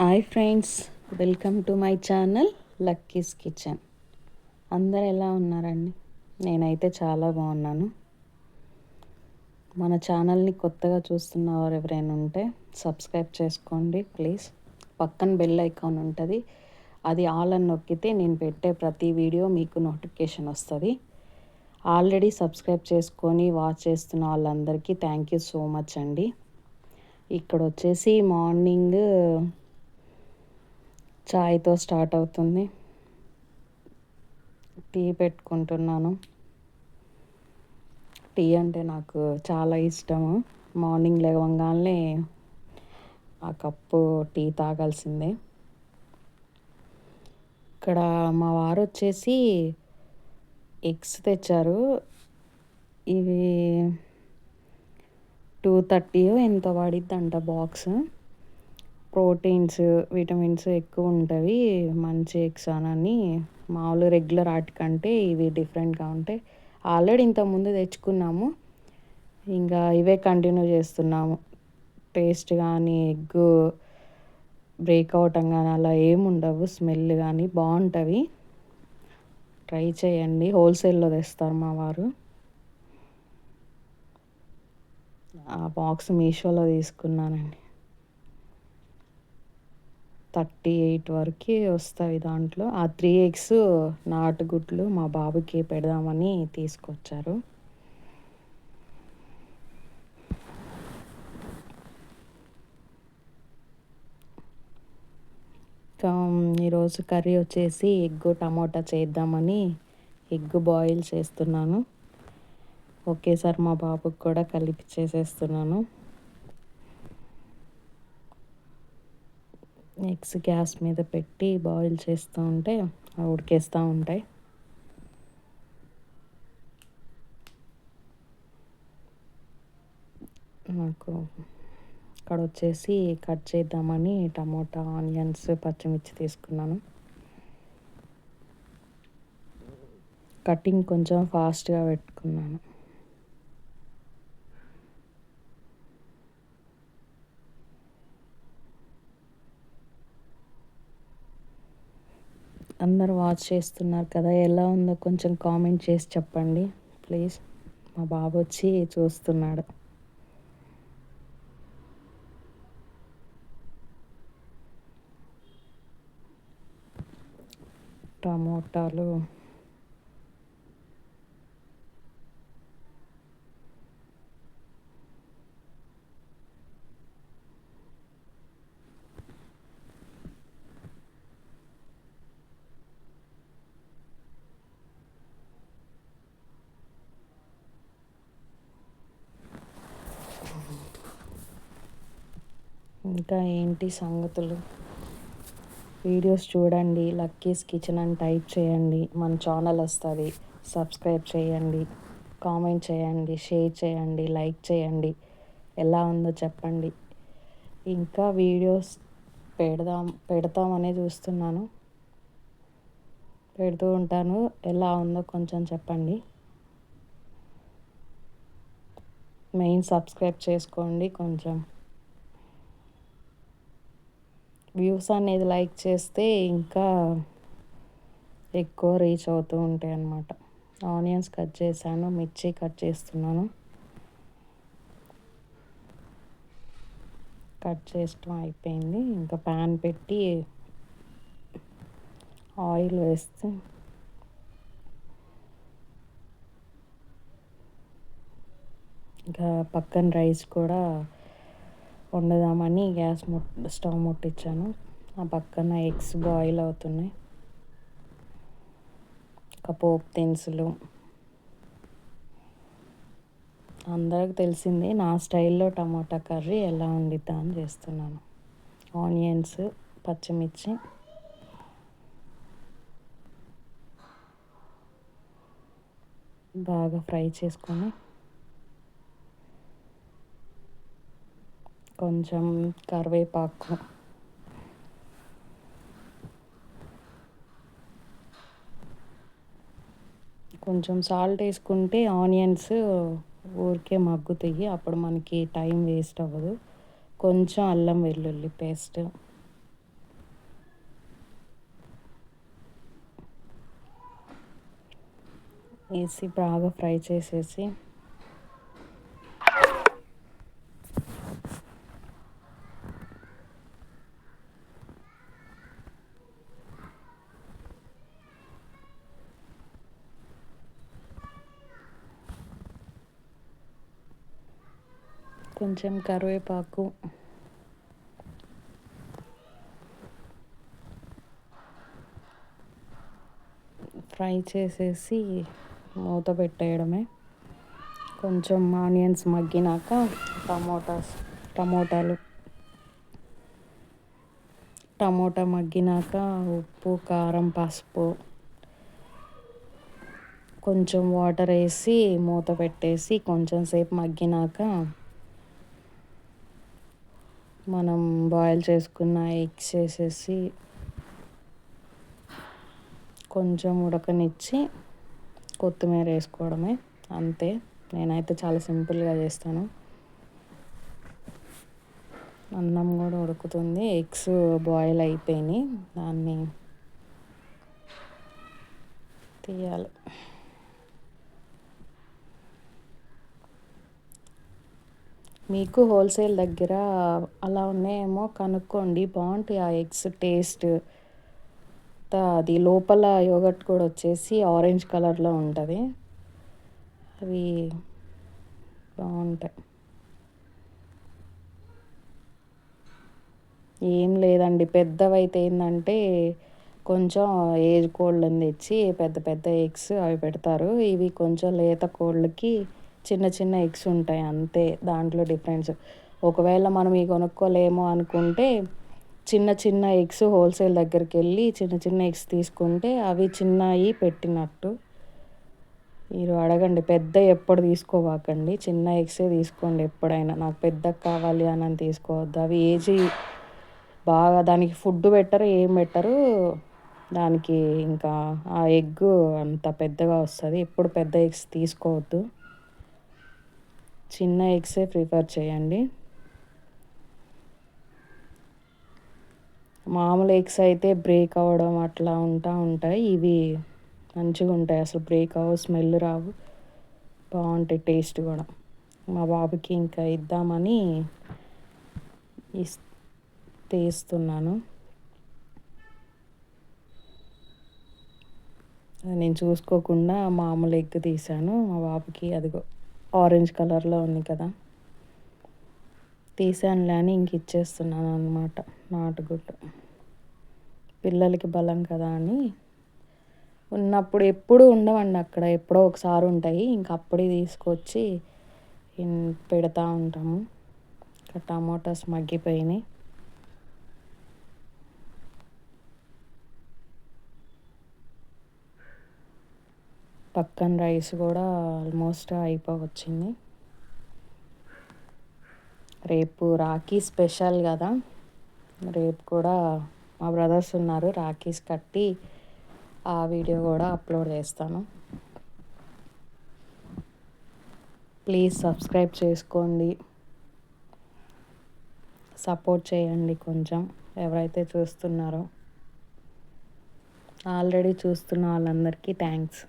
Hi friends welcome to my channel Lucky's Kitchen. అందరు ఎలా ఉన్నారండి? నేనైతే చాలా బాగున్నాను. మన ఛానల్ని కొత్తగా చూస్తున్న వారు ఎవరైనా ఉంటే సబ్స్క్రైబ్ చేసుకోండి ప్లీజ్. పక్కన బెల్ ఐకాన్ ఉంటుంది అది ఆల్ అని నొక్కితే నేను పెట్టే ప్రతి వీడియో మీకు నోటిఫికేషన్ వస్తుంది. ఆల్రెడీ సబ్స్క్రైబ్ చేసుకొని వాచ్ చేస్తున్న వాళ్ళందరికీ థ్యాంక్ యూ సో మచ్ అండి. ఇక్కడ వచ్చేసి మార్నింగ్ చాయ్తో స్టార్ట్ అవుతుంది. టీ పెట్టుకుంటున్నాను. టీ అంటే నాకు చాలా ఇష్టము. మార్నింగ్ లేవగానే ఆ కప్పు టీ తాగాల్సిందే. ఇక్కడ మా వారు వచ్చేసి ఎగ్స్ తెచ్చారు. ఇవి టూ థర్టీ ఎంత పడిద్దంట బాక్స్. ప్రోటీన్స్ విటమిన్స్ ఎక్కువ ఉంటుంది మంచి ఎగ్స్ అని మామూలు రెగ్యులర్ వాటికంటే ఇవి డిఫరెంట్గా ఉంటాయి ఆల్రెడీ ఇంతకుముందు తెచ్చుకున్నాము. ఇంకా ఇవే కంటిన్యూ చేస్తున్నాము. టేస్ట్ కానీ ఎగ్ బ్రేక్ అవటం కానీ అలా ఏముండవు. స్మెల్ కానీ బాగుంటుంది ట్రై చేయండి. హోల్సేల్లో తెస్తారు మా వారు. ఆ బాక్స్ మీషోలో తీసుకున్నానండి. థర్టీ ఎయిట్ వరకు వస్తాయి దాంట్లో. ఆ త్రీ ఎగ్స్ నాటుగుడ్లు మా బాబుకి పెడదామని తీసుకొచ్చారు. ఈరోజు కర్రీ వచ్చేసి ఎగ్గు టమోటా చేద్దామని ఎగ్ బాయిల్ చేస్తున్నాను. ఒకేసారి మా బాబుకి కూడా కలిపి చేసేస్తున్నాను. ఎగ్స్ గ్యాస్ మీద పెట్టి బాయిల్ చేస్తూ ఉంటే అవి ఉడికేస్తూ ఉంటాయి. నాకు ఇక్కడ వచ్చేసి కట్ చేద్దామని టమోటా ఆనియన్స్ పచ్చిమిర్చి తీసుకున్నాను. కటింగ్ కొంచెం ఫాస్ట్గా పెట్టుకున్నాను. అందరు వాచ్ చేస్తున్నారు కదా ఎలా ఉందో కొంచెం కామెంట్ చేసి చెప్పండి. ప్లీజ్. మా బాబు వచ్చి చూస్తున్నాడు. టమోటాలు ఇంకా ఏంటి సంగతులు? వీడియోస్ చూడండి లక్కీస్ కిచెన్ అని టైప్ చేయండి మన ఛానల్ వస్తుంది సబ్స్క్రైబ్ చేయండి కామెంట్ చేయండి షేర్ చేయండి లైక్ చేయండి ఎలా ఉందో చెప్పండి. ఇంకా వీడియోస్ పెడదాం పెడతామనే చూస్తున్నాను. పెడుతూ ఉంటాను ఎలా ఉందో కొంచెం చెప్పండి. మెయిన్ సబ్స్క్రైబ్ చేసుకోండి కొంచెం. వ్యూస్ అనేది లైక్ చేస్తే ఇంకా ఎక్కువ రీచ్ అవుతూ ఉంటాయి అన్నమాట. ఆనియన్స్ కట్ చేశాను మిర్చి కట్ చేస్తున్నాను. కట్ చేయడం అయిపోయింది. ఇంకా ప్యాన్ పెట్టి ఆయిల్ వేస్తే ఇంకా పక్కన రైస్ కూడా వండుదామని గ్యాస్ ముట్ స్టవ్ ముట్టించాను ఆ పక్కన ఎగ్స్ బాయిల్ అవుతున్నాయి. ఒక పోపు దినుసులు. అందరికి తెలిసింది నా స్టైల్లో టమాటా కర్రీ ఎలా వండిద్దా అని చేస్తున్నాను. ఆనియన్స్ పచ్చిమిర్చి. బాగా ఫ్రై చేసుకొని కొంచెం కరివేపాకు. కొంచెం సాల్ట్ వేసుకుంటే ఆనియన్స్ ఊరికే మగ్గుతాయి. అప్పుడు మనకి టైం వేస్ట్ అవ్వదు. కొంచెం అల్లం వెల్లుల్లి పేస్ట్ వేసి బాగా ఫ్రై చేసేసి కొంచెం కరివేపాకు. ఫ్రై చేసేసి మూత పెట్టేయడమే. కొంచెం ఆనియన్స్ మగ్గినాక టమోటాస్ టమోటాలు. టమోటా మగ్గినాక ఉప్పు కారం పసుపు. కొంచెం వాటర్ వేసి మూత పెట్టేసి కొంచెం సేపు మగ్గినాక మనం బాయిల్ చేసుకున్న ఎగ్స్ వేసేసి కొంచెం ఉడకనిచ్చి కొత్తిమీర వేసుకోవడమే. అంతే. నేనైతే చాలా సింపుల్గా చేస్తాను. అన్నం కూడా ఉడుకుతుంది. ఎగ్స్ బాయిల్ అయిపోయినాయి. దాన్ని తీయాలి. మీకు హోల్సేల్ దగ్గర అలా ఉన్నాయేమో కనుక్కోండి. బాగుంటాయి ఆ ఎగ్స్ టేస్ట్. అది లోపల యోగట్ కూడా వచ్చేసి ఆరెంజ్ కలర్లో ఉంటుంది. అవి బాగుంటాయి. ఏం లేదండి. పెద్దవైతే ఏంటంటే కొంచెం ఏజ్ కోళ్ళని తెచ్చి పెద్ద పెద్ద ఎగ్స్ అవి పెడతారు. ఇవి కొంచెం లేత కోళ్ళకి చిన్న చిన్న ఎగ్స్ ఉంటాయి అంతే. దాంట్లో డిఫరెన్స్. ఒకవేళ మనం ఈ కొనుక్కోలేమో అనుకుంటే చిన్న చిన్న ఎగ్స్ హోల్సేల్ దగ్గరికి వెళ్ళి చిన్న చిన్న ఎగ్స్ తీసుకుంటే అవి చిన్నవి పెట్టినట్టు. మీరు అడగండి పెద్ద ఎప్పుడు తీసుకోవాకండి. చిన్న ఎగ్సే తీసుకోండి ఎప్పుడైనా. నాకు పెద్ద కావాలి అని తీసుకోవద్దు. అవి ఏజీ బాగా దానికి ఫుడ్ పెట్టరు ఏం పెట్టరు. దానికి ఇంకా ఆ ఎగ్ అంత పెద్దగా వస్తుంది. ఎప్పుడు పెద్ద ఎగ్స్ తీసుకోవద్దు. చిన్న ఎగ్సే ప్రిఫర్ చేయండి. మామూలు ఎగ్స్ అయితే బ్రేక్ అవ్వడం అట్లా ఉంటా ఉంటాయి. ఇవి మంచిగా ఉంటాయి. అసలు బ్రేక్ అవ్వ స్మెల్ రావు. బాగుంటాయి టేస్ట్ కూడా. మా బాబుకి ఇంకా ఇద్దామని తీస్తున్నాను. నేను చూసుకోకుండా మామూలు ఎగ్ తీసాను మా బాబుకి అదిగో. ఆరెంజ్ కలర్లో ఉంది కదా. తీసానులే అని ఇంక ఇచ్చేస్తున్నాను అనమాట నాటుగుడ్డు పిల్లలకి బలం కదా అని. ఉన్నప్పుడు ఎప్పుడు ఉండవండి అక్కడ. ఎప్పుడో ఒకసారి ఉంటాయి. ఇంక అప్పుడే తీసుకొచ్చి పెడతా ఉంటాము. టమాటాస్ మగ్గిపోయినాయి. పక్కన రైస్ కూడా ఆల్మోస్ట్ అయిపోవచ్చింది రేపు రాఖీ స్పెషల్ కదా. రేపు కూడా మా బ్రదర్స్ ఉన్నారు రాఖీస్ కట్టి ఆ వీడియో కూడా అప్లోడ్ చేస్తాను. ప్లీజ్ సబ్స్క్రైబ్ చేసుకోండి. సపోర్ట్ చేయండి కొంచెం ఎవరైతే చూస్తున్నారో. ఆల్రెడీ చూస్తున్న వాళ్ళందరికీ థ్యాంక్స్.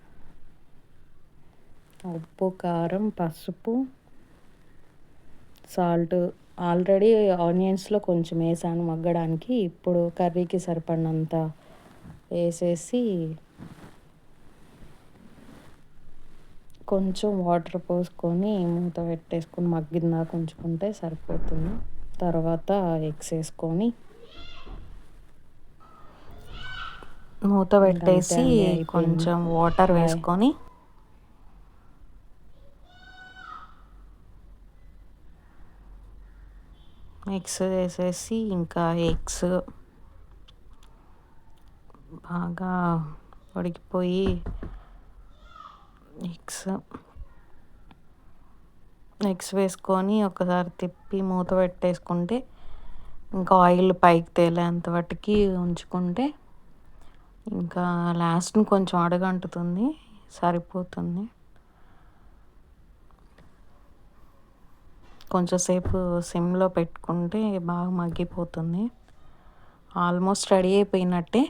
ఉప్పు కారం పసుపు సాల్ట్. ఆల్రెడీ ఆనియన్స్లో కొంచెం వేసాను మగ్గడానికి. ఇప్పుడు కర్రీకి సరిపడినంత వేసేసి కొంచెం వాటర్ పోసుకొని మూత పెట్టేసుకొని మగ్గిందా ఉంచుకుంటే సరిపోతుంది. తర్వాత ఎగ్స్ వేసుకొని మూత పెట్టేసి కొంచెం వాటర్ వేసుకొని మిక్స్ చేసేసి ఇంకా ఎగ్స్ బాగా ఉడికిపోయి ఎగ్స్ ఎగ్స్ వేసుకొని ఒకసారి తిప్పి మూత పెట్టేసుకుంటే ఇంకా ఆయిల్ పైకి తేలేంత వాటికి ఉంచుకుంటే ఇంకా లాస్ట్ని కొంచెం అడగంటుతుంది సరిపోతుంది. కొంచెంసేపు సిమ్లో పెట్టుకుంటే బాగా మగ్గిపోతుంది. ఆల్మోస్ట్ రెడీ అయిపోయినట్టే.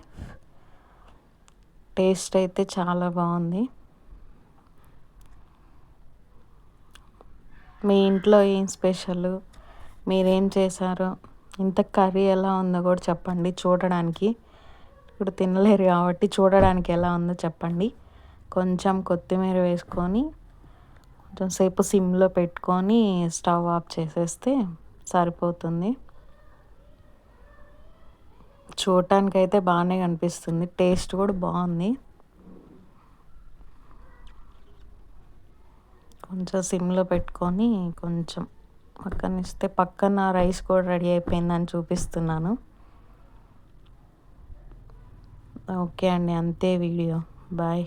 టేస్ట్ అయితే చాలా బాగుంది. మీ ఇంట్లో ఏం స్పెషల్? మీరేం చేశారో? ఇంత కర్రీ ఎలా ఉందో కూడా చెప్పండి చూడడానికి. ఇప్పుడు తినలేరు కాబట్టి చూడడానికి ఎలా ఉందో చెప్పండి. కొంచెం కొత్తిమీర వేసుకొని కొంచెం సేపు సిమ్లో పెట్టుకొని స్టవ్ ఆఫ్ చేసేస్తే సరిపోతుంది. చూడటానికైతే బాగానే కనిపిస్తుంది టేస్ట్ కూడా బాగుంది. కొంచెం సిమ్లో పెట్టుకొని కొంచెం పక్కన ఇస్తే పక్కన రైస్ కూడా రెడీ అయిపోయిందని చూపిస్తున్నాను. ఓకే అండి అంతే వీడియో. బాయ్.